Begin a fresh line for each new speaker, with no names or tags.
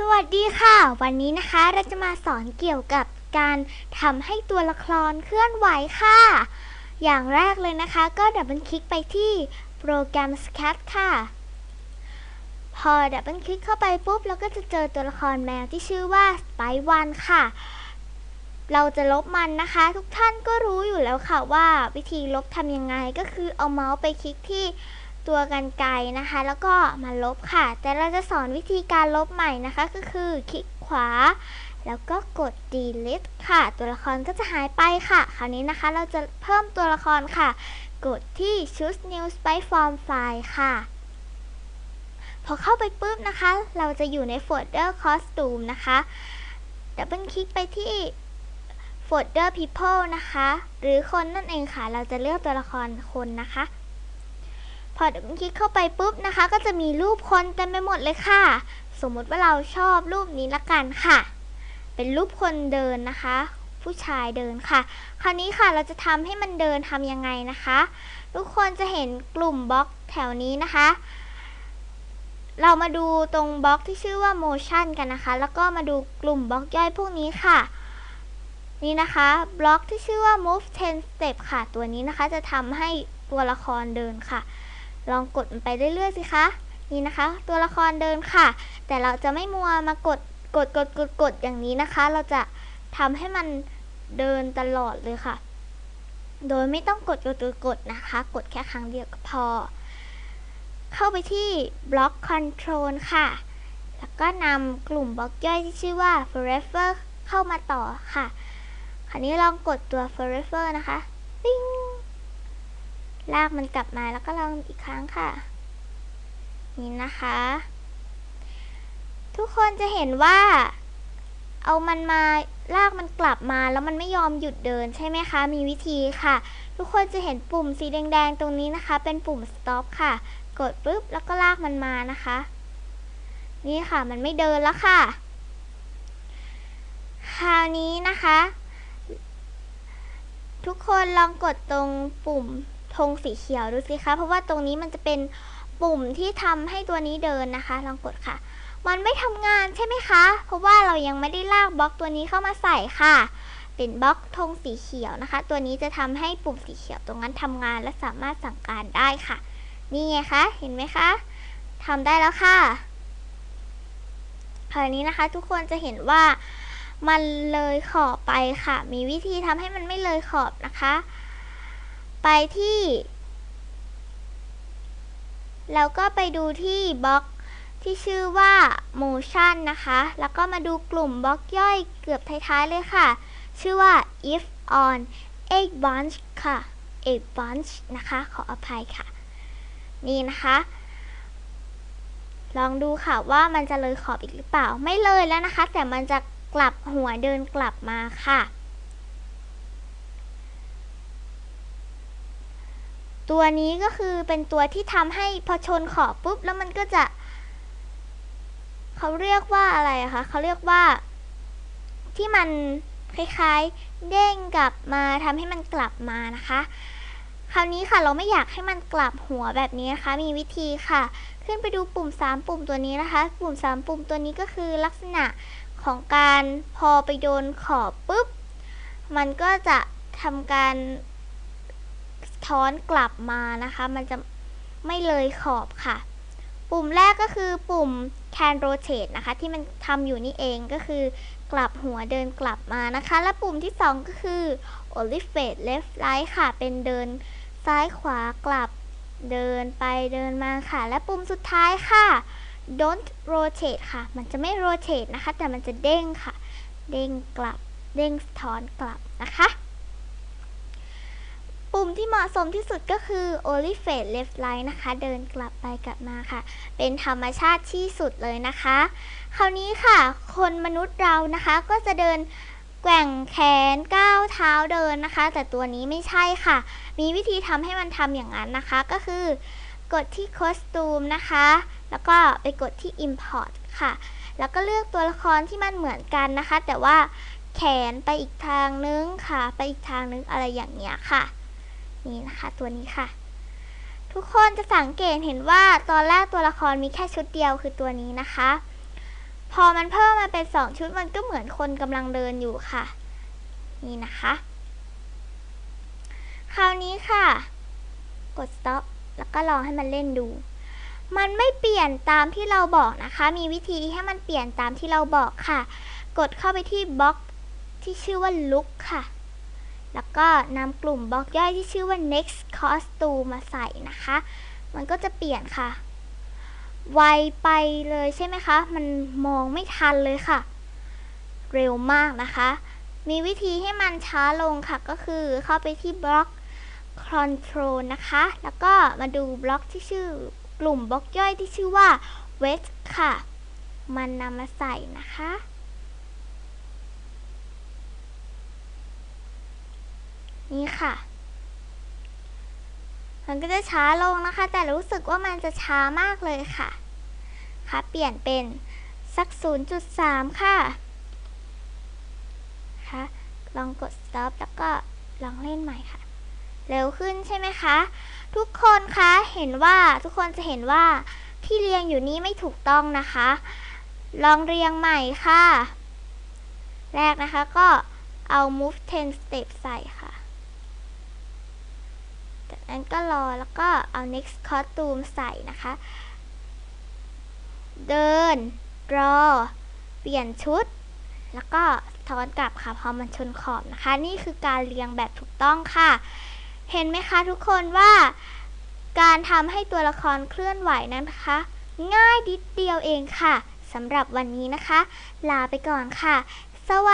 สวัสดีค่ะ วันนี้นะคะเราจะมาสอนเกี่ยวกับการทำให้ตัวละครเคลื่อนไหวค่ะ อย่างแรกเลยนะคะ ก็ดับเบิลคลิกไปที่โปรแกรม Sketch ค่ะ พอดับเบิลคลิกเข้าไปปุ๊บเราก็จะเจอตัวละครแมวที่ชื่อว่าสไปวันค่ะ เราจะลบมันนะคะ ทุกท่านก็รู้อยู่แล้วค่ะว่าวิธีลบทำยังไงก็คือเอาเมาส์ไปคลิกที่ ตัวกันไกรนะคะ แล้วก็มาลบค่ะ แต่เราจะสอนวิธีการลบใหม่นะคะก็คือคลิกขวา แล้วก็กด delete ค่ะ ตัวละครก็จะหายไปค่ะ คราวนี้นะคะเราจะเพิ่มตัวละครค่ะ กดที่ choose new sprite form file ค่ะ พอเข้าไปปุ๊บนะคะ เราจะอยู่ในโฟลเดอร์ costume นะคะดับเบิลคลิกไปที่โฟลเดอร์ people นะคะ หรือคนนั่นเองค่ะ เราจะเลือกตัวละครคนนะคะ พอดับเบิลคลิกเข้าไปปุ๊บนะคะ ก็จะมีรูปคนเต็มไปหมดเลยค่ะ สมมติว่าเราชอบรูปนี้ละกันค่ะ เป็นรูปคนเดินนะคะ ผู้ชายเดินค่ะ คราวนี้ค่ะเราจะทำให้มันเดินทำยังไงนะคะ ทุกคนจะเห็นกลุ่มบล็อกแถวนี้นะคะ เรามาดูตรงบล็อกที่ชื่อว่า motion กันนะคะ แล้วก็มาดูกลุ่มบล็อกย่อยพวกนี้ค่ะนี่นะคะบล็อกที่ชื่อว่า move 10 step ค่ะ ตัวนี้นะคะจะทำให้ตัวละครเดินค่ะ ลองกดมันไปเรื่อยๆสิคะ นี่นะคะ ตัวละครเดินค่ะ แต่เราจะไม่มัวมากดกดกดกดกดอย่างนี้นะคะ เราจะทำให้มันเดินตลอดเลยค่ะ โดยไม่ต้องกดกดกดกดนะคะ กดแค่ครั้งเดียวก็พอ เข้าไปที่บล็อก control ค่ะ แล้วก็นำกลุ่มบล็อกย่อยที่ชื่อว่า forever เข้ามาต่อค่ะ คราวนี้ลองกดตัว forever นะคะปิ้ง ลากมันกลับมาแล้วก็ลองอีกครั้งค่ะ นี่นะคะ ทุกคนจะเห็นว่า เอามันมาลากมันกลับมาแล้วมันไม่ยอมหยุดเดินใช่ไหมคะ มีวิธีค่ะ ทุกคนจะเห็นปุ่มสีแดงๆตรงนี้นะคะ เป็นปุ่ม stop ค่ะ กดปุ๊บแล้วก็ลากมันมานะคะ นี่ค่ะมันไม่เดินแล้วค่ะ คราวนี้นะคะ ทุกคนลองกดตรงปุ่ม ธงสีเขียวดูสิคะ เพราะว่าตรงนี้มันจะเป็นปุ่มที่ทำให้ตัวนี้เดินนะคะ ลองกดค่ะ มันไม่ทำงานใช่ไหมคะ เพราะว่าเรายังไม่ได้ลากบล็อกตัวนี้เข้ามาใส่ค่ะ เป็นบล็อกธงสีเขียวนะคะ ตัวนี้จะทำให้ปุ่มสีเขียวตรงนั้นทำงานและสามารถสั่งการได้ค่ะ นี่ไงคะ เห็นไหมคะทำได้แล้วค่ะคราวนี้นะคะทุกคนจะเห็นว่ามันเลยขอบไปค่ะ มีวิธีทำให้มันไม่เลยขอบนะคะ ไปที่ แล้วก็ไปดูที่บล็อกที่ชื่อว่า motion นะคะ แล้วก็มาดูกลุ่มบล็อกย่อยเกือบท้ายๆเลยค่ะ ชื่อว่า if on egg bunch ค่ะ egg bunch นะคะ ขออภัยค่ะ นี่นะคะ ลองดูค่ะว่ามันจะเลยขอบอีกหรือเปล่า ไม่เลยแล้วนะคะ แต่มันจะกลับหัวเดินกลับมาค่ะ ตัวนี้ก็คือเป็นตัวที่ทำให้พอชนขอบปุ๊บแล้วมันก็จะ เขาเรียกว่าอะไรคะเขาเรียกว่า ที่มันคล้ายๆ เด้งกลับมาทำให้มันกลับมานะคะ คราวนี้ค่ะเราไม่อยากให้มันกลับหัวแบบนี้นะคะ มีวิธีค่ะ ขึ้นไปดูปุ่ม 3 ปุ่มตัวนี้นะคะ ปุ่ม 3 ปุ่มตัวนี้ก็คือลักษณะของการพอไปโดนขอบปุ๊บ มันก็จะทำการ ท้อนกลับมานะคะ มันจะไม่เลยขอบค่ะ ปุ่มแรกก็คือปุ่ม can rotate นะคะ ที่มันทำอยู่นี่เองก็คือ กลับหัวเดินกลับมานะคะ และปุ่มที่ 2 ก็คือ only fade left right ค่ะ เป็นเดินซ้ายขวากลับเดินไปเดินมาค่ะ และปุ่มสุดท้ายค่ะ don't rotate ค่ะ มันจะไม่ rotate นะคะ แต่มันจะเด้งค่ะ เด้งกลับ เด้งสะท้อนกลับนะคะ ปุ่มที่เหมาะสมที่สุดก็คือ only fade left right นะคะ เดินกลับไปกลับมาค่ะ เป็นธรรมชาติที่สุดเลยนะคะ คราวนี้ค่ะ คนมนุษย์เรานะคะก็จะเดินแกว่งแขนก้าวเท้าเดินนะคะ แต่ตัวนี้ไม่ใช่ค่ะ มีวิธีทำให้มันทำอย่างนั้นนะคะก็คือ กดที่ costume นะคะ แล้วก็ไปกดที่ import ค่ะ แล้วก็เลือกตัวละครที่มันเหมือนกันนะคะ แต่ว่าแขนไปอีกทางนึงค่ะ ไปอีกทางนึงอะไรอย่างเงี้ยค่ะ นี่นะคะตัวนี้ค่ะ ทุกคนจะสังเกตเห็นว่าตอนแรกตัวละครมีแค่ชุดเดียวคือตัวนี้นะคะ พอมันเพิ่มมาเป็นสองชุดมันก็เหมือนคนกำลังเดินอยู่ค่ะ นี่นะคะ คราวนี้ค่ะ กด stop แล้วก็ลองให้มันเล่นดู มันไม่เปลี่ยนตามที่เราบอกนะคะ มีวิธีให้มันเปลี่ยนตามที่เราบอกค่ะ กดเข้าไปที่บล็อกที่ชื่อว่า look ค่ะ แล้วก็นำกลุ่มบล็อกย่อยที่ชื่อว่า next costume มาใส่นะคะ มันก็จะเปลี่ยนค่ะ ไวไปเลยใช่ไหมคะ มันมองไม่ทันเลยค่ะ เร็วมากนะคะ มีวิธีให้มันช้าลงค่ะ ก็คือเข้าไปที่บล็อก control นะคะ แล้วก็มาดูบล็อกที่ชื่อกลุ่มบล็อกย่อยที่ชื่อว่า wet ค่ะ มันนำมาใส่นะคะ นี่ค่ะ มันก็จะช้าลงนะคะ แต่รู้สึกว่ามันจะช้ามากเลยค่ะ ค่ะ เปลี่ยนเป็นสัก 0.3 ค่ะ ค่ะ ลองกด stop แล้วก็ลองเล่นใหม่ค่ะ เร็วขึ้นใช่ไหมคะ ทุกคนคะเห็นว่าทุกคนจะเห็นว่าที่เรียงอยู่นี้ไม่ถูกต้องนะคะ ลองเรียงใหม่ค่ะ แรกนะคะก็เอา move 10 step ใส่ค่ะ จากนั้นก็รอแล้วก็เอา next costume ใส่นะคะ เดิน รอ เปลี่ยนชุด แล้วก็ถอนกลับค่ะพอมันชนขอบนะคะ นี่คือการเรียงแบบถูกต้องค่ะ เห็นไหมคะทุกคนว่า การทำให้ตัวละครเคลื่อนไหวนั้นนะคะ ง่ายดิดเดียวเองค่ะสำหรับวันนี้นะคะ ลาไปก่อนค่ะ สวัสดี